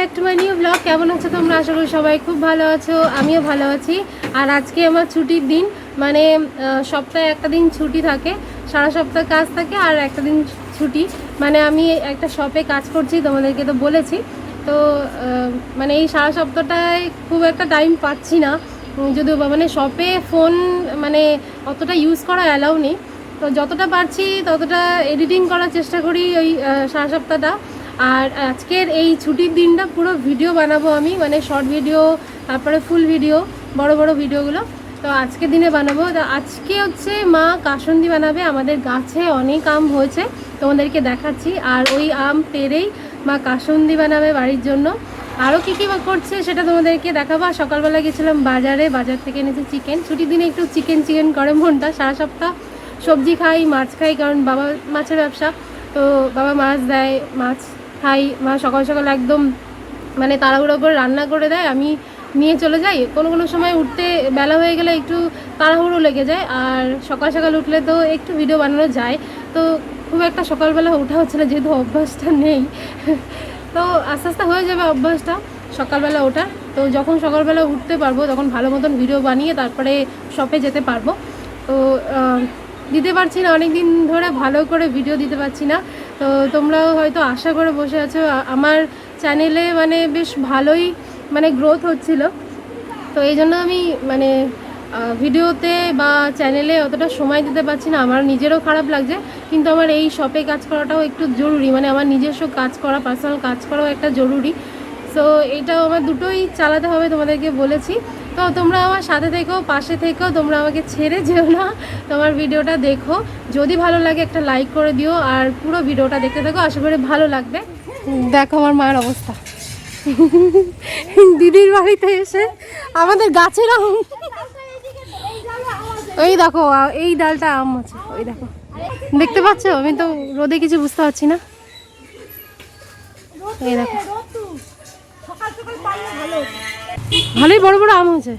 Back to my new blog. কেমন আছো তোমরা? আশা করি সবাই খুব ভালো আছো, আমিও ভালো আছি। আর আজকে আমার ছুটির দিন মানে সপ্তাহে একটা দিন ছুটি থাকে, সারা সপ্তাহ কাজ থাকে আর একটা দিন ছুটি। মানে আমি একটা শপে কাজ করছি, তোমাদেরকে তো বলেছি। তো মানে এই সারা সপ্তাহটায় খুব একটা টাইম পাচ্ছি না। যদিও বা মানে শপে ফোন মানে অতটা ইউজ করা অ্যালাউ নেই। তো যতটা পারছি, ততটা এডিটিং করার চেষ্টা করি ওই সারা সপ্তাহটা। আর আজকের এই ছুটির দিনটা পুরো ভিডিও বানাবো আমি মানে শর্ট ভিডিও তারপরে ফুল ভিডিও বড় বড় ভিডিওগুলো তো আজকের দিনে বানাবো। তো আজকে হচ্ছে মা কাসন্দি বানাবে, আমাদের গাছে অনেক আম হয়েছে, তোমাদেরকে দেখাচ্ছি। আর ওই আম পেরেই মা কাসন্দি বানাবে বাড়ির জন্য। আরও কী কী করছে সেটা তোমাদেরকে দেখাবো। আর সকালবেলা গেছিলাম বাজারে, বাজার থেকে এনেছি চিকেন ছুটির দিনে একটু চিকেন চিকেন করে মনটা, সারা সপ্তাহ সবজি খাই, মাছ খাই, কারণ বাবা মাছের ব্যবসা। তো বাবা মাছ দেয়, মাছ খাই মা সকাল সকাল একদম মানে তাড়াহুড়ো করে রান্না করে দেয়, আমি নিয়ে চলে যাই। কোনো কোনো সময় উঠতে বেলা হয়ে গেলে একটু তাড়াহুড়ো লেগে যায়, আর সকাল সকাল উঠলে তো একটু ভিডিও বানানো যায়। তো খুব একটা সকালবেলা ওঠা হচ্ছে না, যেহেতু অভ্যাসটা নেই। তো আস্তে আস্তে হয়ে যাবে অভ্যাসটা সকালবেলা ওঠা তো যখন সকালবেলা উঠতে পারব, তখন ভালো মতন ভিডিও বানিয়ে তারপরে শপে যেতে পারব। তো দিতে পারছি না অনেক দিন ধরে ভালো করে ভিডিও দিতে পারছি না। তো তোমরাও হয়তো আশা করে বসে আছো আমার চ্যানেলে মানে বেশ ভালোই মানে গ্রোথ হচ্ছিল। তো এই জন্য আমি মানে ভিডিওতে বা চ্যানেলে অতটা সময় দিতে পারছি না। আমার নিজেরও খারাপ লাগছে, কিন্তু আমার এই শপে কাজ করাটাও একটু জরুরি। মানে আমার নিজস্ব কাজ করা পার্সোনাল কাজ করাও একটা জরুরি। সো এটাও আমার দুটোই চালাতে হবে তোমাদেরকে বলেছি। তো তোমরা আমার সাথে থেকেও পাশে থেকেও তোমরা আমাকে ছেড়ে যেও না। তোমার ভিডিওটা দেখো। যদি ভালো লাগে একটা লাইক করে দিও, আর পুরো ভিডিওটা দেখতে থাকো, আশা করি ভালো লাগবে। দেখো আমার মায়ের অবস্থা। দিদির বাড়িতে এসে আমাদের গাছের আম। ওই দেখো, এই ডালটা আম আছে ওই দেখো। দেখতে পাচ্ছ? আমি তো রোদে কিছু বুঝতে পারছি না। এই দেখো। সকাল সকাল ভালোই বড় বড় আম হয়েছে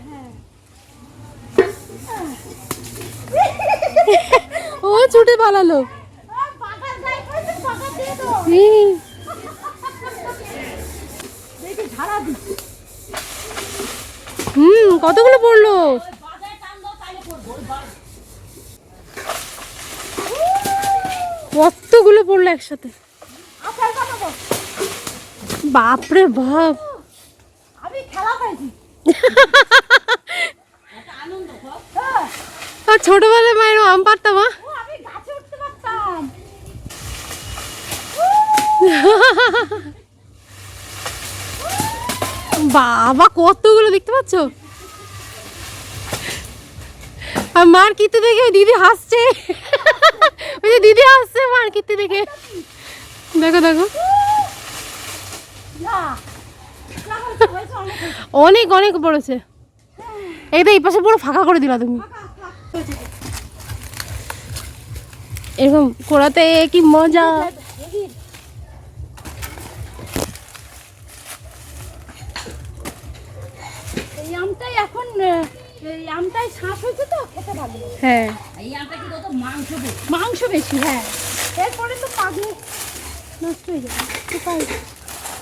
ও ছুটে পালালো। হুম, কতগুলো পড়ল? কতগুলো পড়ল একসাথে? বাপরে বাপ আমি খেলা পাইছি হ্যাঁ, আর ছোটবেলায় মায়ের আম পারতাম। বাবা কতগুলো দেখতে পাচ্ছ? আর মার কিতে দেখে দিদি হাসছে। ওই যে দিদি হাসছে মার কিতে দেখে। দেখো দেখো। অনেক অনেক পড়েছে এই তো এই পাশে পুরো ফাঁকা করে দিলা তুমি। এরকম করাতে কি মজা? দেখি। এই আমটাই এখন আমটাই শ্বাস হয়েছে তো খেতে ভালো হ্যাঁ। মাংস বেশি। হ্যাঁ। এরপরে তো পাগলে নষ্ট হয়ে যাবে।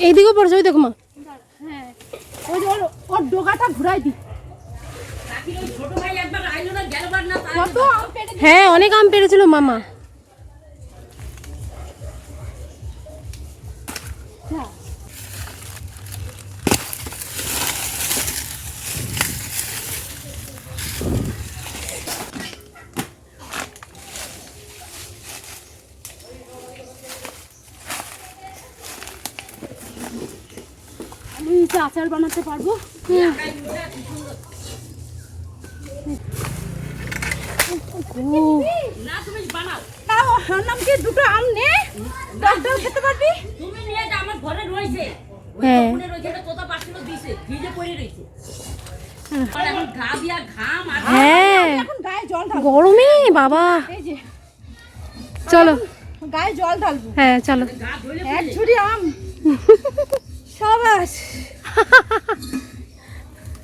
এইদিকেও পড়েছে ওই দেখো মা। হ্যাঁ। ওই যে ওর ওর ডোগাটা ঘুরাই দি। হ্যাঁ অনেক আম পেরেছিল মামা যা। আমি তো আচার বানাতে পারব? তাও ওর কি? দুটো আম নে ডাল ডাল খেতে পারবি? তুমি নিয়ে যা আমার ঘরে রয়েছে। হ্যাঁ। হ্যাঁ। এখন গায়ে জল ঢাল গরমে বাবা। চলো। গায়ে জল ঢালবো। হ্যাঁ চলো। এক ঝুড়ি আম। সাবাস।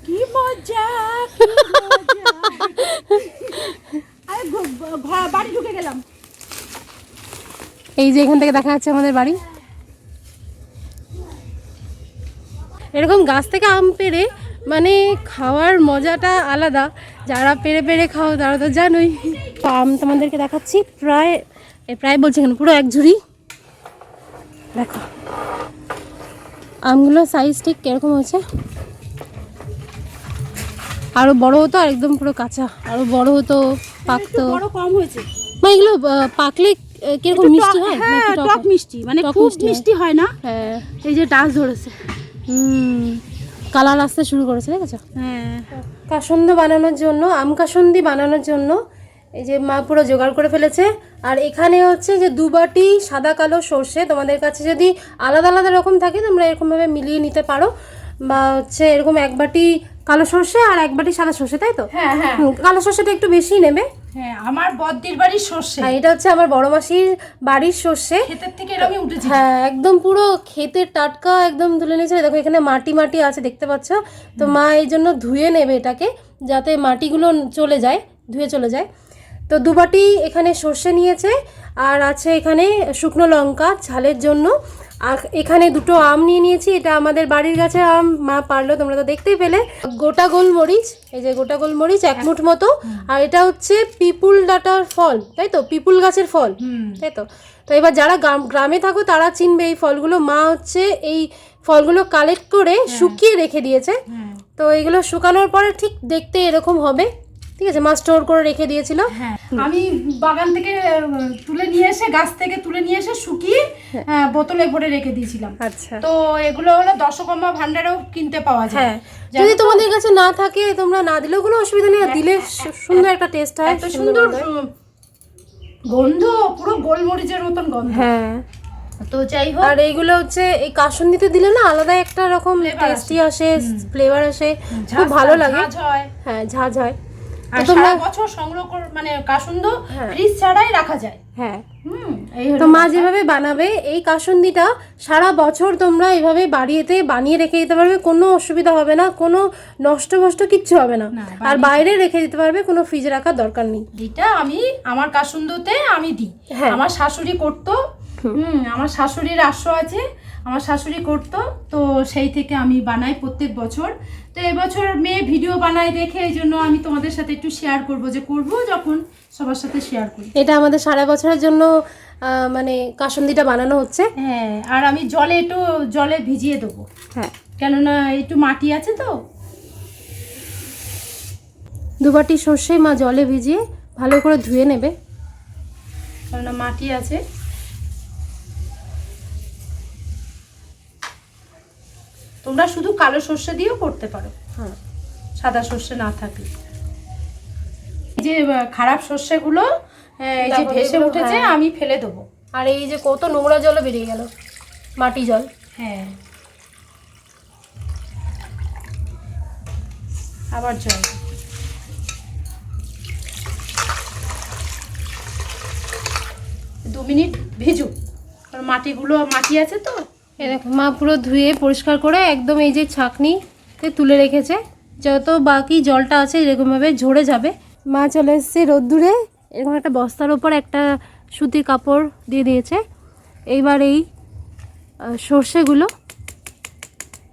কি মজা এই যে এখান থেকে দেখা যাচ্ছে আমাদের বাড়ি। এরকম গাছ থেকে আম পেড়ে মানে খাওয়ার মজাটা আলাদা। যারা পেরে পেরে খাও, তারা তো জানোই। তো আম তোমাদেরকে দেখাচ্ছি, প্রায় প্রায় বলছি কেন পুরো এক ঝুড়ি। দেখো। আমগুলো সাইজ ঠিক কীরকম হয়েছে? আরও বড় হতো আর একদম পুরো কাঁচা। আরও বড় হতো পাকতো। বড় কম হয়েছে। মানে এগুলো পাকলে কীরকম মিষ্টি হয়? হ্যাঁ টক মিষ্টি। মানে খুব মিষ্টি হয়। মিষ্টি হয় না? হ্যাঁ। এই যে ডাস ধরেছে। হুম। কালার আসতে শুরু করেছে দেখেছ? হ্যাঁ। কাসন্দ বানানোর জন্য আম কাসন্দি বানানোর জন্য এই যে মা পুরো জোগাড় করে ফেলেছে। আর এখানে হচ্ছে যে দু বাটি সাদা কালো সর্ষে। তোমাদের কাছে যদি আলাদা আলাদা রকম থাকে তোমরা এরকমভাবে মিলিয়ে নিতে পারো। বা হচ্ছে এরকম এক বাটি কালো সর্ষে আর এক বাটি সাদা সর্ষে তাই তো? হ্যাঁ হ্যাঁ। কালো সর্ষেটা একটু বেশি নেবে। হ্যাঁ আমার বদ্দির বাড়ির সর্ষে। আর এটা হচ্ছে আমার বড় মাসির বাড়ির সর্ষে। ক্ষেতের থেকে এরকমই উঠেছে। হ্যাঁ একদম পুরো ক্ষেতের টাটকা একদম তুলে নিয়েছে। দেখো এখানে মাটি মাটি আছে দেখতে পাচ্ছ? তো মা এই জন্য ধুয়ে নেবে এটাকে যাতে মাটিগুলো চলে যায় ধুয়ে চলে যায়। তো দুবাটি এখানে সর্ষে নিয়েছে আর আছে এখানে শুকনো লঙ্কা ঝালের জন্য। আর এখানে দুটো আম নিয়ে নিয়েছি এটা আমাদের বাড়ির গাছের আম মা পারল তোমরা তো দেখতেই পেলে। গোটা গোলমরিচ এই যে গোটা গোলমরিচ এক মুঠ মতো। আর এটা হচ্ছে পিপুল ডাটার ফল তাই তো? পিপুল গাছের ফল তাই তো? তো এবার যারা গ্রাম- গ্রামে থাকো তারা চিনবে এই ফলগুলো। মা হচ্ছে এই ফলগুলো কালেক্ট করে শুকিয়ে রেখে দিয়েছে। হ্যাঁ। তো এগুলো শুকানোর পরে ঠিক দেখতে এরকম হবে। ঠিক আছে মা স্টোর করে রেখে দিয়েছিল। হ্যাঁ আমি বাগান থেকে তুলে নিয়ে এসে গাছ থেকে তুলে নিয়ে এসে শুকিয়ে হ্যাঁ, বোতলে ভরে রেখে দিয়েছিলাম। আচ্ছা। তো এগুলো হলো দশকর্মা ভান্ডারেও কিনতে পাওয়া যায়। হ্যাঁ যদি তোমাদের কাছে না থাকে তোমরা না দিলেও কোনো অসুবিধা নেই দিলে সুন্দর একটা টেস্ট হয় সুন্দর গন্ধ পুরো গোলমরিচের মতন গন্ধ। হ্যাঁ। তো যাই হোক। আর এইগুলো হচ্ছে এই কাসুন্দিতে দিলে না আলাদা একটা রকম টেস্টি আসে। ফ্লেভার আসে খুব ভালো লাগে। হয়। হ্যাঁ ঝাঁঝ হয়। আর সারা বছর সংগ্রহ মানে কাসুন্দ হ্যাঁ। ফ্রিজ ছাড়াই রাখা যায়। হ্যাঁ। তো মা যেভাবে বানাবে এই কাসুন্দিটা সারা বছর তোমরা এইভাবে বাড়িতে বানিয়ে রেখে দিতে পারবে কোনো অসুবিধা হবে না কোনো নষ্ট নষ্ট কিচ্ছু হবে না। না, আর বাইরে রেখে দিতে পারবে কোনো ফ্রিজে রাখার দরকার নেই। এটা আমি আমার কাসুন্দতে আমি দিই। হ্যাঁ। আমার শাশুড়ি করতো হুম আমার শাশুড়ির আশ্র আছে আমার শাশুড়ি করতো তো সেই থেকে আমি বানাই প্রত্যেক বছর। তো এবছর মেয়ে ভিডিও বানায় দেখে এই জন্য আমি তোমাদের সাথে একটু শেয়ার করব যে করব যখন সবার সাথে শেয়ার করি। এটা আমাদের সারা বছরের জন্য মানে কাসুন্দিটা বানানো হচ্ছে। হ্যাঁ আর আমি জলে একটু জলে ভিজিয়ে দেবো। হ্যাঁ। কেননা একটু মাটি আছে তো। দুবাটি সর্ষে মা জলে ভিজিয়ে ভালো করে ধুয়ে নেবে। কেননা মাটি আছে। তোমরা শুধু কালো সর্ষে দিয়েও করতে পারো। হ্যাঁ। সাদা সর্ষে না থাকলে। এই যে খারাপ সর্ষেগুলো এই যে ভেসে উঠেছে হ্যাঁ। আমি ফেলে দেবো। আর এই যে কত নোংরা জলও বেরিয়ে গেল মাটি জল। হ্যাঁ। আবার জল। দু মিনিট ভিজুক। কারণ মাটিগুলো মাটি আছে তো? দেখো মা পুরো ধুয়ে পরিষ্কার করে একদম এই যে ছাঁকনিতে তুলে রেখেছে। যত বাকি জলটা আছে এরকমভাবে ঝরে যাবে। মা চলে এসছে রোদ্দুরে এরকম একটা বস্তার ওপর একটা সুতির কাপড় দিয়ে দিয়েছে। এইবার এই সর্ষেগুলো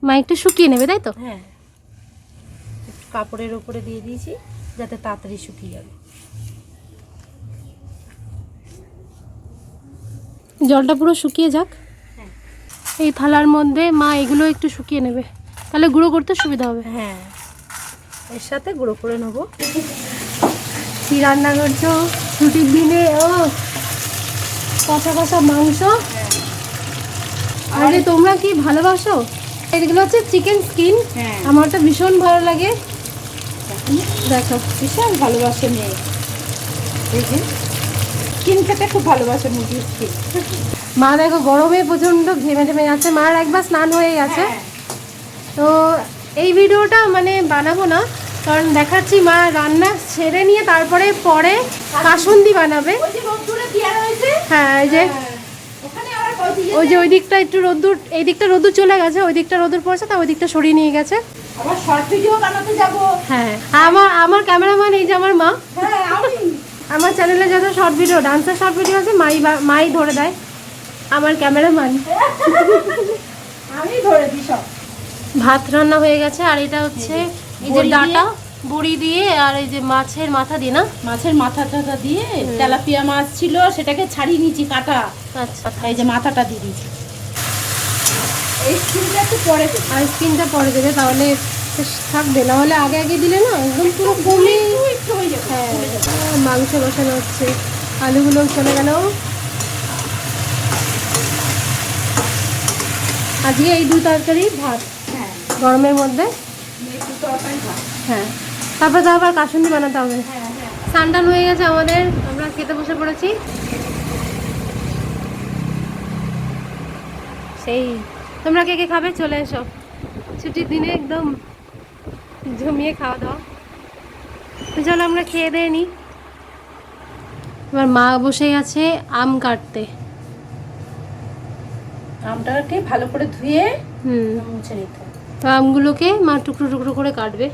মা একটু শুকিয়ে নেবে তাই তো? হ্যাঁ। কাপড়ের ওপরে দিয়ে দিয়েছি যাতে তাড়াতাড়ি শুকিয়ে যাবে। জলটা পুরো শুকিয়ে যাক। এই থালার মধ্যে মা এগুলো একটু শুকিয়ে নেবে। তাহলে গুঁড়ো করতে সুবিধা হবে। হ্যাঁ এর সাথে গুঁড়ো করে নেব। কি রান্না করছ? ছুটির দিনে? ও কষা কষা মাংস? আরে তোমরা কি ভালোবাসো? এগুলো হচ্ছে চিকেন স্কিন হ্যাঁ। আমার তো ভীষণ ভালো লাগে। দেখো বিশাল ভালোবাসে মেয়ে। স্কিন খেতে খুব ভালোবাসে মুরগির স্কিন মা দেখো গরমে প্রচণ্ড ঘেমে ঘেমে যাচ্ছে। মার একবার স্নান হয়ে গেছে হ্যাঁ। তো এই ভিডিওটা মানে বানাবো না কারণ দেখাচ্ছি মা রান্না ছেড়ে নিয়ে তারপরে পরে কাসন্দি বানাবে। হ্যাঁ এই যে হ্যাঁ, দিয়ে ওই যে ওই দিকটা একটু রোদ্দুর এই দিকটা রোদ্দুর চলে গেছে ওই দিকটা রোদ্দুর পড়ছে তা ওই দিকটা সরিয়ে নিয়ে গেছে। হ্যাঁ আমার আমার ক্যামেরাম্যান এই যে আমার মা। হ্যাঁ আমার চ্যানেলে যত শর্ট ভিডিও ডান্সের শর্ট ভিডিও আছে মাই মাই ধরে দেয়। আমার ক্যামেরাম্যান। আমি ধরে দিই সব। ভাত রান্না হয়ে গেছে আর এটা হচ্ছে এই যে ডাটা বড়ি দিয়ে আর এই যে মাছের মাথা দিয়ে না? মাছের মাথা টাথা দিয়ে তেলাপিয়া মাছ ছিল সেটাকে ছাড়িয়ে নিয়েছি কাটা। আচ্ছা এই যে মাথাটা দিয়ে দিয়েছি। এই একটু পরে আইসক্রিমটা পরে দেবে তাহলে থাকবে। না হলে আগে আগে দিলে না একদম পুরো কমে হয়ে হ্যাঁ মাংস বসানো হচ্ছে আলুগুলো চলে গেল। আজকে এই দু তরকারি ভাত। হ্যাঁ। গরমের মধ্যে। হ্যাঁ। তারপর তো আবার কাসুন্দি বানাতে হবে। হ্যাঁ হ্যাঁ। হয়ে গেছে আমাদের। আমরা খেতে বসে পড়েছি। সেই তোমরা কে কে খাবে? চলে এসো। ছুটির দিনে একদম জমিয়ে খাওয়া দাওয়া। তো চলো আমরা খেয়ে দিয়ে নিই এবার মা বসে আছে আম কাটতে। আমটাকে ভালো করে ধুয়ে হুম। মুছে নিতে। আমগুলোকে মা টুকরো টুকরো করে কাটবে।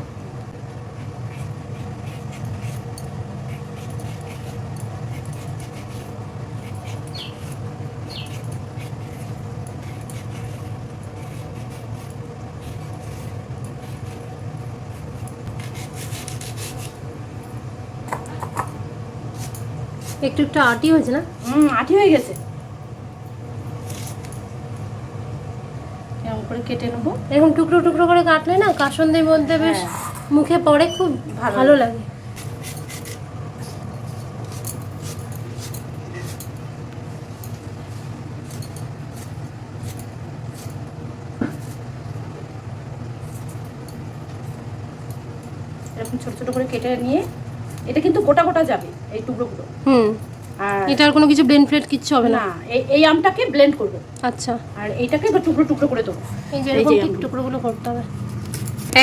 একটু একটু আটি হয়েছে না? হুম আঠি হয়ে গেছে। করে কেটে নেব। এরকম টুকরো টুকরো করে কাটলে না কাসন্দির মধ্যে বেশ হ্যাঁ। মুখে পড়ে খুব ভালো লাগে। এরকম ছোট ছোট করে কেটে নিয়ে এটা কিন্তু গোটা গোটা যাবে এই টুকরোগুলো। হুম। এটার কোনো কিছু ব্লেন্ড ফ্লেট কিচ্ছু হবে না? এই আমটাকে ব্লেন্ড করব। আচ্ছা। আর এইটাকে এবার টুকরো টুকরো করে দেবো। এই যে এরকম টুকরো গুলো টুকরোগুলো করতে হবে।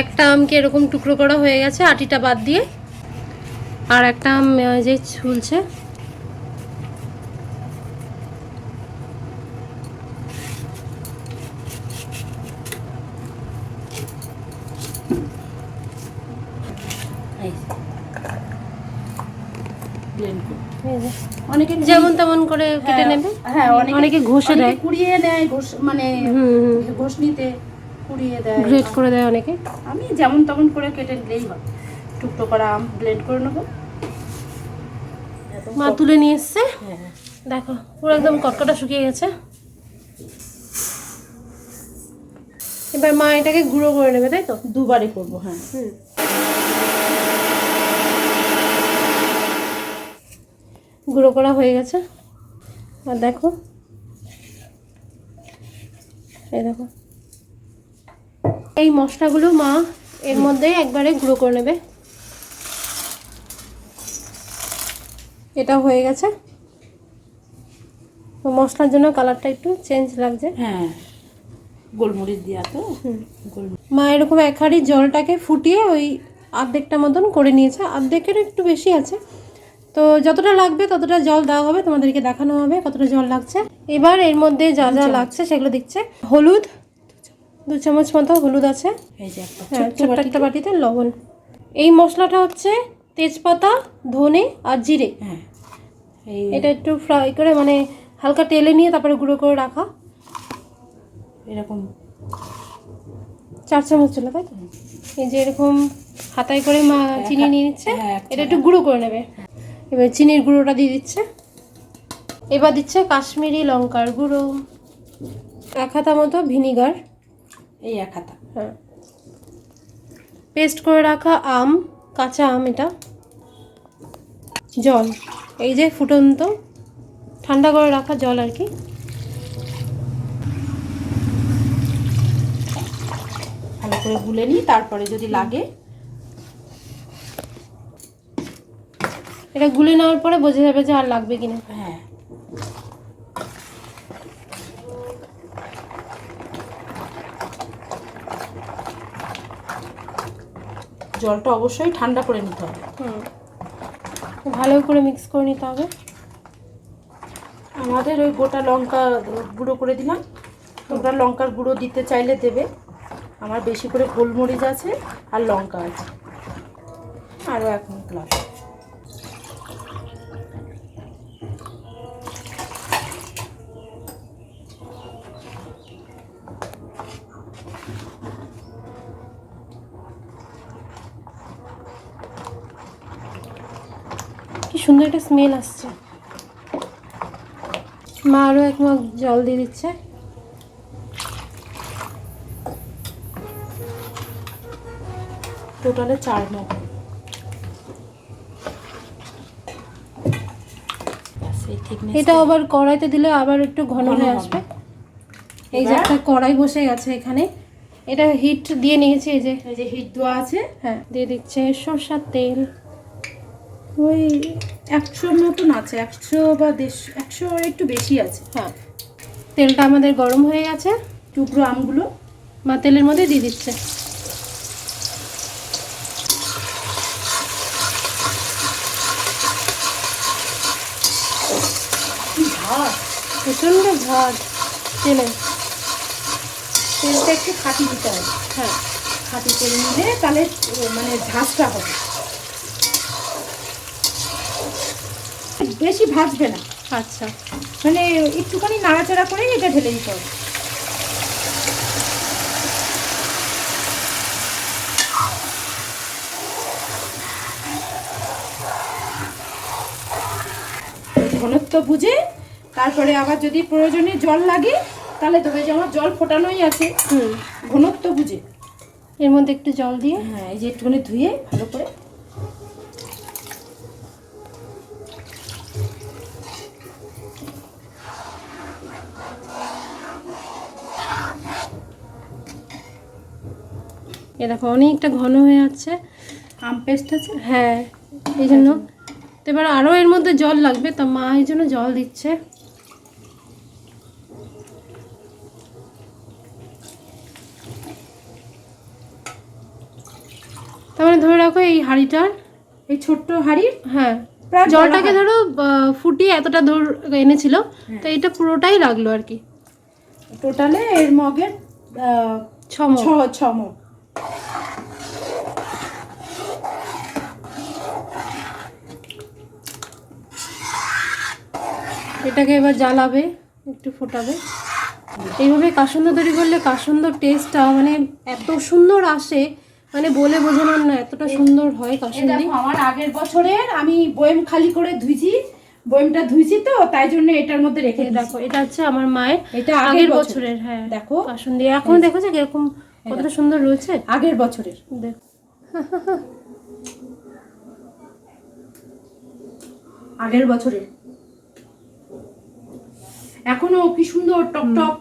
একটা আমকে এরকম টুকরো করা হয়ে গেছে আটিটা বাদ দিয়ে। আর একটা আম যে ঝুলছে এই ব্লেন্ড করব এই যে। অনেকে যেমন তেমন করে কেটে হ্যাঁ, নেবে। হ্যাঁ অনেকে ঘষে দেয়। কুড়িয়ে নেয় ঘষ মানে ঘষনিতে কুড়িয়ে দেয়। গ্রেট করে দেয় অনেকে। আমি যেমন তেমন করে কেটে নিলেই হয়। টুকরো করা আম ব্লেন্ড করে নেব। মা তুলে নিয়ে এসছে। হ্যাঁ। দেখো পুরো একদম কটকটা শুকিয়ে গেছে। এবার মা এটাকে গুঁড়ো করে নেবে তাই তো? দুবারই করব হ্যাঁ। হুম। গুঁড়ো করা হয়ে গেছে। আর দেখো। এই দেখো। এই মশলাগুলো মা এর মধ্যে একবারে গুঁড়ো করে নেবে। এটা হয়ে গেছে। মশলার জন্য কালারটা একটু চেঞ্জ লাগছে। হ্যাঁ। গোলমরিচ দেওয়া তো। মা এরকম এক হাঁড়ি জলটাকে ফুটিয়ে ওই অর্ধেকটা মতন করে নিয়েছে। অর্ধেকের একটু বেশি আছে। তো যতটা লাগবে ততটা জল দেওয়া হবে তোমাদেরকে দেখানো হবে কতটা জল লাগছে। এবার এর মধ্যে যা যা লাগছে সেগুলো দিচ্ছে। হলুদ দু চামচ মতো হলুদ আছে। হ্যাঁ ছোট্ট একটা বাটিতে লবণ। এই মশলাটা হচ্ছে তেজপাতা ধনে আর জিরে। হ্যাঁ। এটা একটু ফ্রাই করে মানে হালকা তেলে নিয়ে তারপরে গুঁড়ো করে রাখা। এরকম। চার চামচ ছিল তাই তো? এই যে এরকম হাতায় করে মা চিনি নিয়ে নিচ্ছে হ্যাঁ, এটা একটু গুঁড়ো করে নেবে। এবার চিনির গুঁড়োটা দিয়ে দিচ্ছে। এবার দিচ্ছে কাশ্মীরি লঙ্কার গুঁড়ো। এক হাতা মতো ভিনিগার। এই এক হাতা। হ্যাঁ। পেস্ট করে রাখা আম কাঁচা আম এটা। জল। এই যে ফুটন্ত ঠান্ডা করে রাখা জল আর কি। ভালো করে গুলে নিই তারপরে যদি লাগে এটা গুলে নেওয়ার পরে বোঝা যাবে যে আর লাগবে কিনা। হ্যাঁ। জলটা অবশ্যই ঠান্ডা করে নিতে হবে। হুম। ভালো করে মিক্স করে নিতে হবে। আমাদের ওই গোটা লঙ্কা গুঁড়ো করে দিলাম। তোমরা লঙ্কার গুঁড়ো দিতে চাইলে দেবে। আমার বেশি করে গোলমরিচ আছে আর লঙ্কা আছে। আরও এক মশলা সুন্দর একটা স্মেল আসছে। মা আরও এক মগ জল দিয়ে দিচ্ছে। টোটালে চার মগ। এটা আবার কড়াইতে দিলে আবার একটু ঘন ঘন হয়ে আসবে এই যে একটা কড়াই বসে গেছে এখানে। এটা হিট দিয়ে নিয়েছি এই যে। এই যে হিট দেওয়া আছে। হ্যাঁ। দিয়ে দিচ্ছে সরষার তেল। ওই একশোর মতন আছে একশো বা দেড়শো একশো একটু বেশি আছে। হ্যাঁ। তেলটা আমাদের গরম হয়ে গেছে টুকরো আমগুলো মা তেলের মধ্যে দিয়ে দিচ্ছে। প্রচণ্ড ভাত তেলে। তেলটা একটু খাটি দিতে হবে। হ্যাঁ। খাটি করে নিলে তাহলে মানে ঝাঁসটা হবে। বেশি ভাজবে না। আচ্ছা। মানে একটুখানি নাড়াচাড়া করে এটা ঢেলে দিতে হবে। ঘনত্ব বুঝে তারপরে আবার যদি প্রয়োজনে জল লাগে তাহলে তবে যে আমার জল ফোটানোই আছে। হুম। ঘনত্ব বুঝে। এর মধ্যে একটু জল দিয়ে? হ্যাঁ এই যে একটুখানি ধুয়ে ভালো করে এরকম অনেকটা ঘন হয়ে যাচ্ছে আম পেস্ট আছে? হ্যাঁ এই জন্য। তো এবার আরও এর মধ্যে জল লাগবে তা মা এই জন্য জল দিচ্ছে। তার মানে ধরে রাখো এই হাঁড়িটার এই ছোট্ট হাঁড়ির? হ্যাঁ জলটাকে ধরো ফুটিয়ে এতটা দূর এনেছিল তো এটা পুরোটাই লাগল আর কি। টোটালে এর মগের আহ, ছ মগ। ছ ছ মগ এটাকে এবার জ্বালাবে একটু ফোটাবে। এইভাবে কাসন্দ তৈরি করলে কাসন্দর টেস্টটা মানে এত সুন্দর আসে মানে বলে বোঝানোর না এতটা সুন্দর হয় কাসন্দি। আমার আগের বছরের আমি বয়েম খালি করে ধুইছি বয়েমটা ধুইছি তো তাই জন্য এটার মধ্যে রেখে দেখো এটা হচ্ছে আমার মায়ের এটা আগের বছরের হ্যাঁ দেখো। কাসন্দি। এখন দেখো যে কীরকম কতটা সুন্দর রয়েছে আগের বছরের। দেখো। আগের বছরের। এখনও কি সুন্দর টক টক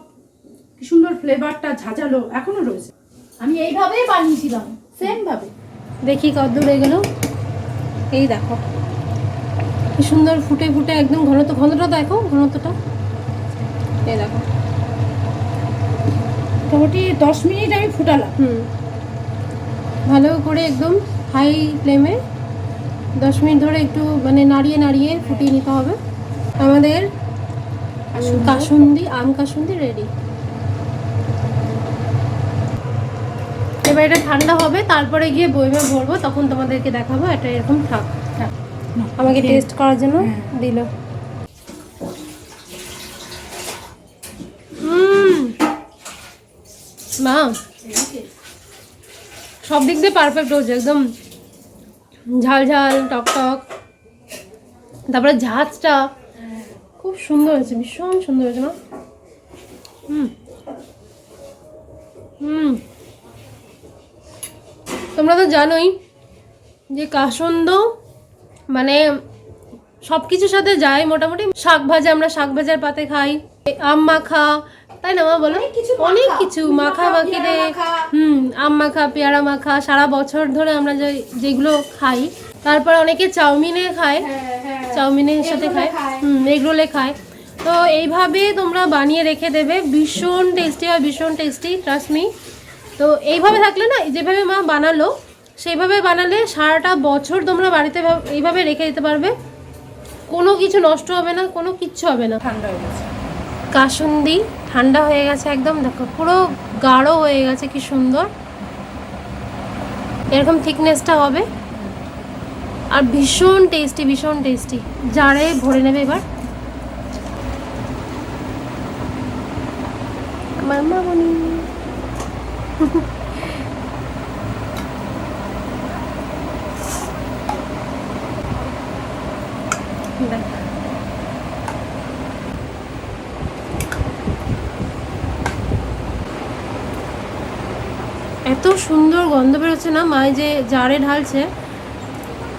কি সুন্দর ফ্লেভারটা ঝাঁঝালো এখনও রয়েছে। আমি এইভাবেই বানিয়েছিলাম সেম ভাবে। দেখি কত হয়ে গেল এই দেখো। কি সুন্দর ফুটে ফুটে একদম ঘনত্ব ঘনত্বটা দেখো ঘনত্বটা। এই দেখো। মোটামুটি দশ মিনিট আমি ফুটালাম। ভালো করে একদম হাই ফ্লেমে দশ মিনিট ধরে একটু মানে নাড়িয়ে নাড়িয়ে ফুটিয়ে নিতে হবে। আমাদের কাসুন্দি আম কাসুন্দি রেডি এবার এটা ঠান্ডা হবে তারপরে গিয়ে বইমে ভরবো তখন তোমাদেরকে দেখাবো এটা এরকম থাক। থাক। আমাকে টেস্ট করার জন্য হ্যাঁ। দিল। মা সব দিক দিয়ে পারফেক্ট হচ্ছে একদম ঝাল ঝাল, টক টক। তারপরে ঝাঁজটা খুব সুন্দর হয়েছে, ভীষণ সুন্দর হয়েছে, মা। হুম। তোমরা তো জানোই যে কাসন্দ মানে সব কিছুর সাথে যায়, মোটামুটি শাক ভাজা, আমরা শাক ভাজার পাতে খাই, আম মাখা তাই না মা? বলো। অনেক কিছু মাখা। মাখা মাখিতে হুম আম মাখা পেয়ারা মাখা সারা বছর ধরে আমরা যে যেগুলো খাই তারপর অনেকে চাউমিনে খায় চাউমিনের সাথে খায় খায়। হুম এগরোলে খায়। তো এইভাবে তোমরা বানিয়ে রেখে দেবে ভীষণ টেস্টি হয় ভীষণ টেস্টি ট্রাস্ট মি তো এইভাবে থাকলে না যেভাবে মা বানালো সেইভাবে বানালে সারাটা বছর তোমরা বাড়িতে এইভাবে রেখে দিতে পারবে। কোনো কিছু নষ্ট হবে না কোনো কিচ্ছু হবে না। ঠান্ডা হয়ে গেছে। কাসুন্দি, ঠান্ডা হয়ে গেছে একদম, দেখো, পুরো গাঢ় হয়ে গেছে, কি সুন্দর। এরকম থিকনেসটা হবে। আর ভীষণ টেস্টি ভীষণ টেস্টি। জারে ভরে নেবে এবার। আমার মামনি এত সুন্দর গন্ধ বেরোচ্ছে না মায় যে জারে ঢালছে।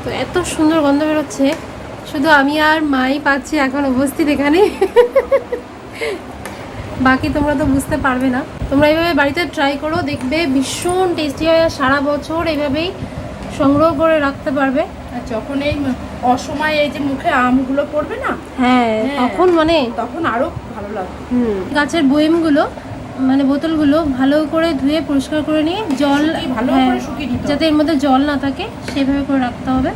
তো এত সুন্দর গন্ধ বেরোচ্ছে শুধু আমি আর মাই পাচ্ছি এখন উপস্থিত এখানে। বাকি তোমরা তো বুঝতে পারবে না। তোমরা এইভাবে বাড়িতে ট্রাই করো দেখবে ভীষণ টেস্টি হয় আর সারা বছর এইভাবেই সংগ্রহ করে রাখতে পারবে। আর যখন এই অসময়ে এই যে মুখে আমগুলো পড়বে না? হ্যাঁ হ্যাঁ। তখন মানে তখন আরও ভালো লাগবে। হুম গাছের বয়েমগুলো মানে বোতলগুলো ভালো করে ধুয়ে পরিষ্কার করে নিয়ে জল ভালো হ্যাঁ। যাতে এর মধ্যে জল না থাকে সেভাবে করে রাখতে হবে।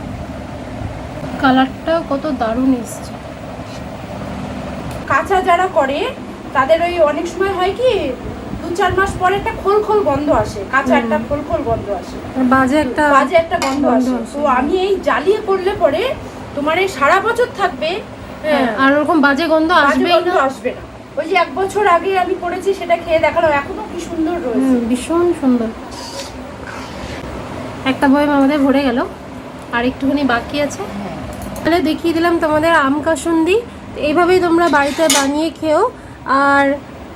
কালারটা কত দারুণ এসছে। কাঁচা যারা করে তাদের ওই অনেক সময় হয় কি দু চার মাস পরে একটা খোল খোল গন্ধ আসে কাঁচা একটা খোল খোল গন্ধ আসে। বাজে একটা বাজে একটা গন্ধ আসে। তো আমি এই জ্বালিয়ে করলে পরে তোমার এই সারা বছর থাকবে হ্যাঁ। আর ওরকম বাজে গন্ধ আসবে না। আসবে না। ওই যে এক বছর আগে আমি করেছি সেটা খেয়ে দেখালাম এখনও কি সুন্দর রয়েছে। ভীষণ সুন্দর। একটা বয়ম আমাদের ভরে গেল আর একটুখানি বাকি আছে। তাহলে দেখিয়ে দিলাম তোমাদের আম কাসুন্দি। এইভাবেই তোমরা বাড়িতে বানিয়ে খেও। আর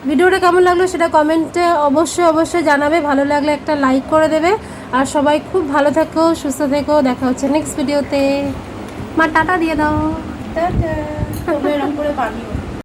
ভিডিওটা কেমন লাগল সেটা কমেন্টে অবশ্যই অবশ্যই জানাবে। ভালো লাগলে একটা লাইক করে দেবে। আর সবাই খুব ভালো থেকো সুস্থ থেকো। দেখা হচ্ছে নেক্সট ভিডিওতে মা টাটা দিয়ে দাও। টাটা। করে বানিও